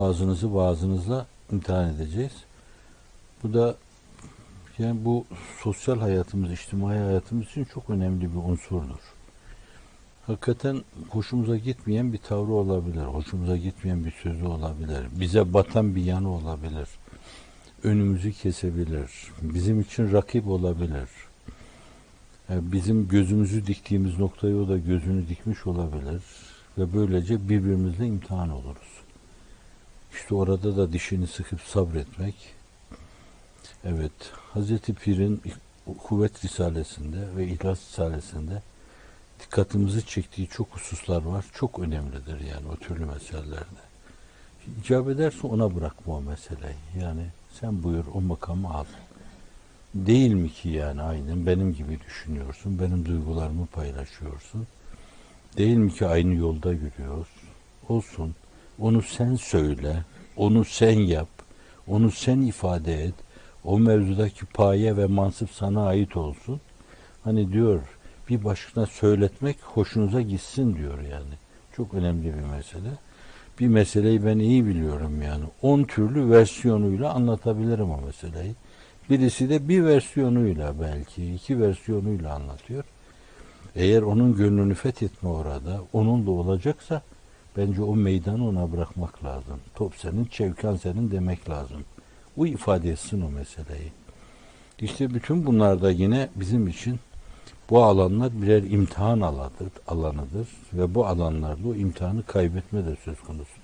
Ağzınızı vaazınızla imtihan edeceğiz. Bu da yani bu sosyal hayatımız, içtimai hayatımız için çok önemli bir unsurdur. Hakikaten hoşumuza gitmeyen bir tavrı olabilir, hoşumuza gitmeyen bir sözü olabilir, bize batan bir yanı olabilir, önümüzü kesebilir, bizim için rakip olabilir. Yani bizim gözümüzü diktiğimiz noktaya o da gözünü dikmiş olabilir ve böylece birbirimizle imtihan oluruz. İşte orada da dişini sıkıp sabretmek. Evet, Hazreti Pir'in Kuvvet Risalesi'nde ve İhlas Risalesi'nde dikkatimizi çektiği çok hususlar var. Çok önemlidir yani o türlü meselelerde. İcap ederse ona bırakma o meseleyi. Yani sen buyur o makamı al. Değil mi ki yani aynen benim gibi düşünüyorsun, benim duygularımı paylaşıyorsun. Değil mi ki aynı yolda yürüyoruz? Olsun. Onu sen söyle, onu sen yap, onu sen ifade et. O mevzudaki paye ve mansıp sana ait olsun. Hani diyor bir başkasına söyletmek hoşunuza gitsin diyor yani. Çok önemli bir mesele. Bir meseleyi ben iyi biliyorum yani. On türlü versiyonuyla anlatabilirim o meseleyi. Birisi de bir versiyonuyla belki iki versiyonuyla anlatıyor. Eğer onun gönlünü fethetme orada, onunla olacaksa bence o meydanı ona bırakmak lazım. Top senin, çevkan senin demek lazım. Bu ifade etsin o meseleyi. İşte bütün bunlar da yine bizim için bu alanlar birer imtihan alanıdır, alanıdır ve bu alanlarda o imtihanı kaybetme de söz konusu.